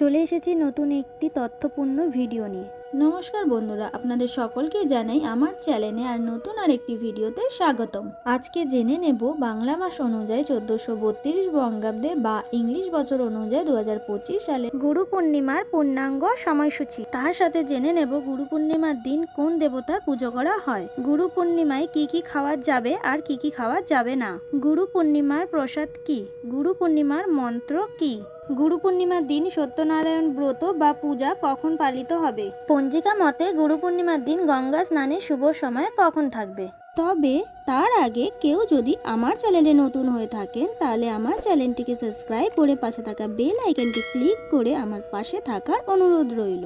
চলে এসেছি নতুন একটি তথ্যপূর্ণ ভিডিও নিয়ে। নমস্কার বন্ধুরা, আপনাদের সকলকে জানাই আমার চ্যানেলে আর নতুন আরেকটি ভিডিওতে স্বাগতম। আজকে জেনে নেব বাংলা মাস অনুযায়ী চোদ্দোশো বত্রিশ বঙ্গাব্দে বা ইংলিশ বছর অনুযায়ী দু হাজার পঁচিশ সালে গুরু পূর্ণিমার পূর্ণাঙ্গ সময়সূচি। তার সাথে জেনে নেব গুরু পূর্ণিমার দিন কোন দেবতার পুজো করা হয়। গুরু পূর্ণিমায় কি কি খাওয়া যাবে আর কি কি খাওয়া যাবে না। গুরু পূর্ণিমার প্রসাদ কি? গুরু পূর্ণিমার মন্ত্র কি? গুরু পূর্ণিমার দিন সত্যনারায়ণ ব্রত বা পূজা কখন পালিত হবে? পঞ্জিকা মতে গুরু পূর্ণিমার দিন গঙ্গা স্নানের শুভ সময় কখন থাকবে? তবে তার আগে কেউ যদি আমার চ্যানেলে নতুন হয়ে থাকেন তাহলে আমার চ্যানেলটিকে সাবস্ক্রাইব করে পাশে থাকা বেল আইকনটি ক্লিক করে আমার পাশে থাকার অনুরোধ রইল।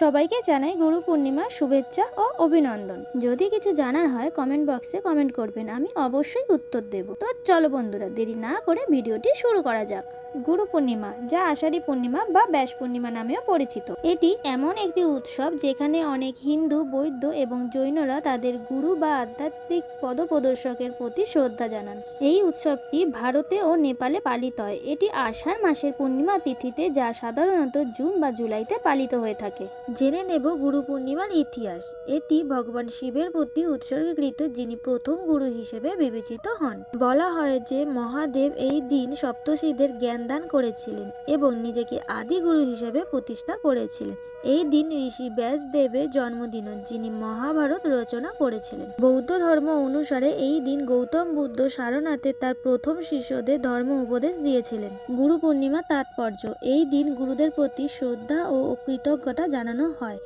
সবাইকে জানাই গুরু পূর্ণিমার শুভেচ্ছা ও অভিনন্দন। যদি কিছু জানার হয় কমেন্ট বক্সে কমেন্ট করবেন, আমি অবশ্যই উত্তর দেব। তো চলো বন্ধুরা, দেরি না করে ভিডিওটি শুরু করা যাক। গুরু পূর্ণিমা, যা আষাঢ়ী পূর্ণিমা বা ব্যাস পূর্ণিমা নামেও পরিচিত। এটি এমন একটি উৎসব যেখানে অনেক হিন্দু, বৌদ্ধ এবং জৈনরা তাদের গুরু বা আধ্যাত্মিক পদপ্রদর্শকের প্রতি শ্রদ্ধা জানান। এই উৎসবটি ভারতে ও নেপালে পালিত হয়। এটি আষাঢ় মাসের পূর্ণিমা তিথিতে, যা সাধারণত জুন বা জুলাইতে পালিত হয়ে থাকে। জেনে নেব গুরু পূর্ণিমার ইতিহাস। এটি ভগবান শিবের প্রতি উৎসর্গীকৃত যিনি প্রথম গুরু হিসেবে বিবেচিত হন। বলা হয় যে মহাদেব এই দিন সপ্তর্ষিদের জ্ঞান দান করেছিলেন এবং নিজেকে আদি গুরু হিসেবে প্রতিষ্ঠা করেছিলেন। এই দিন ঋষি ব্যাসদেবের জন্মদিন, যিনি মহাভারত রচনা করেছিলেন। বৌদ্ধ ধর্ম অনুসারে এই দিন গৌতম বুদ্ধ সারনাথে তার প্রথম শিষ্যদের ধর্ম উপদেশ দিয়েছিলেন। গুরু পূর্ণিমা তাৎপর্য, এই দিন গুরুদের প্রতি শ্রদ্ধা ও কৃতজ্ঞতা জানানো হয়।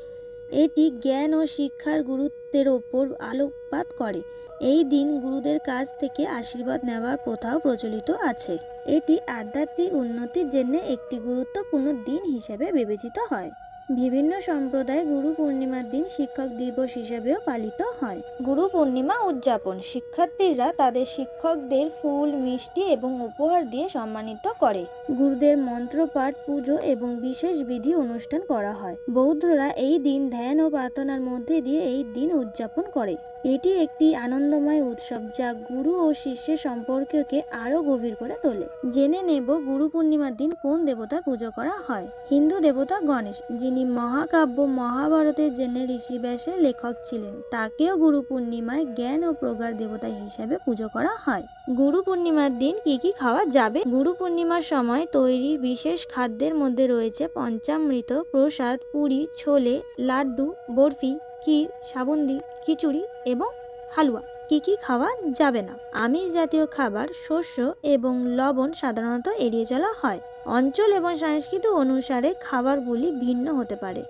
এটি জ্ঞান ও শিক্ষার গুরুত্বের ওপর আলোকপাত করে। এই দিন গুরুদের কাছ থেকে আশীর্বাদ নেওয়ার প্রথাও প্রচলিত আছে। এটি আধ্যাত্মিক উন্নতির জন্য একটি গুরুত্বপূর্ণ দিন হিসেবে বিবেচিত হয়। বিভিন্ন সম্প্রদায় গুরু পূর্ণিমার দিন শিক্ষক দিবস হিসেবেও পালিত হয়। গুরু পূর্ণিমা উদযাপন। শিক্ষার্থীরা তাদের শিক্ষকদের ফুল মিষ্টি এবং উপহার দিয়ে সম্মানিত করে। গুরুদের মন্ত্রপাঠ পুজো এবং বিশেষ বিধি অনুষ্ঠান করা হয়। বৌদ্ধরা এই দিন ধ্যান ও প্রার্থনার মধ্যে দিয়ে এই দিন উদযাপন করে। এটি একটি আনন্দময় উৎসব যা গুরু ও শিষ্যের সম্পর্ককে আরও গভীর করে তোলে। জেনে নেব গুরু পূর্ণিমার দিন কোন দেবতার পুজো করা হয়। হিন্দু দেবতা গণেশ, যিনি মহাকাব্য মহাভারতের জন্য ঋষি ব্যাসের লেখক ছিলেন, তাকেও গুরু পূর্ণিমায় জ্ঞান ও প্রগাঢ় দেবতা হিসেবে পুজো করা হয়। গুরু পূর্ণিমার দিন কি কি খাওয়া যাবে? গুরু পূর্ণিমার সময় তৈরি বিশেষ খাদ্যের মধ্যে রয়েছে পঞ্চামৃত, প্রসাদ, পুরি, ছোলে, লাড্ডু, বরফি ক্ষীর সাবুন্দি, খিচুড়ি এবং হালুয়া। কি কি খাওয়া যাবে না? আমিষ জাতীয় খাবার, শস্য এবং লবণ সাধারণত এড়িয়ে চলা হয়। অঞ্চল এবং সংস্কৃতি অনুসারে খাবারগুলি ভিন্ন হতে পারে।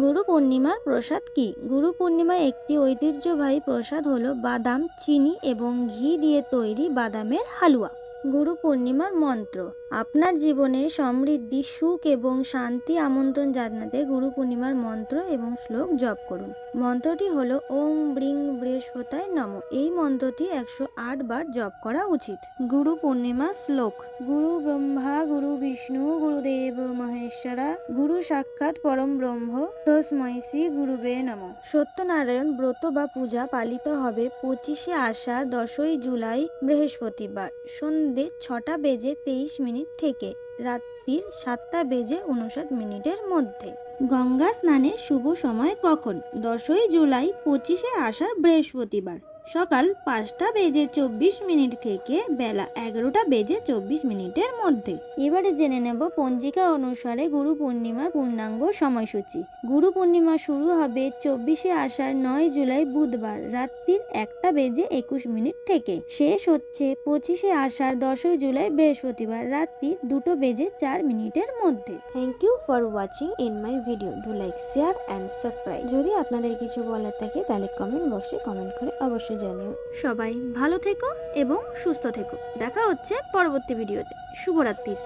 গুরু পূর্ণিমার প্রসাদ কি? গুরু পূর্ণিমায় একটি ঐতিহ্যবাহী প্রসাদ হলো বাদাম, চিনি এবং ঘি দিয়ে তৈরি বাদামের হালুয়া। গুরু পূর্ণিমার মন্ত্র। আপনার জীবনে সমৃদ্ধি, সুখ এবং শান্তি আমন্ত্রণ জানাতে গুরু পূর্ণিমার মন্ত্র এবং শ্লোক জপ করুন। মন্ত্রটি হলো, ওম ব্রিং বৃহস্পতায় নম এই মন্ত্রটি একশো আট বার জপ করা উচিত। গুরু পূর্ণিমা শ্লোক। গুরু ব্রহ্মা, গুরু বিষ্ণু গুরুদেব মহেশ্বরা, গুরু সাক্ষাৎ পরম ব্রহ্ম, তস্মৈ শ্রী গুরুবে নম। সত্যনারায়ণ ব্রত বা পূজা পালিত হবে পঁচিশে আষাঢ়, দশই জুলাই, বৃহস্পতিবার, সন্ধে ছটা বেজে তেইশ মিনিট থেকে। রাত্রির সাতটা বেজে উনষাট মিনিটের মধ্যে। গঙ্গা স্নানের শুভ সময় কখন? দশই জুলাই পঁচিশে আসার বৃহস্পতিবার। সকাল পাঁচটা বেজে চব্বিশ মিনিট থেকে বেলা এগারোটা বেজে চব্বিশ মিনিটের মধ্যে। এবারে জেনে নেব পঞ্জিকা অনুসারে গুরু পূর্ণিমার পূর্ণাঙ্গ সময়সূচি। গুরু পূর্ণিমা শুরু হবে চব্বিশে আষাঢ় নয় জুলাই বুধবার রাত্রির একটা বেজে একুশ মিনিট থেকে। শেষ হচ্ছে পঁচিশে আষাঢ় দশই জুলাই বৃহস্পতিবার রাত্রির দুটো বেজে চার মিনিটের মধ্যে। Thank you for watching in my video do like share and subscribe যদি আপনাদের কিছু বলার থাকে তাহলে কমেন্ট বক্সে কমেন্ট করে অবশ্যই জানিও সবাই ভালো থেকো এবং সুস্থ থেকো। দেখা হচ্ছে পরবর্তী ভিডিওতে। শুভরাত্রির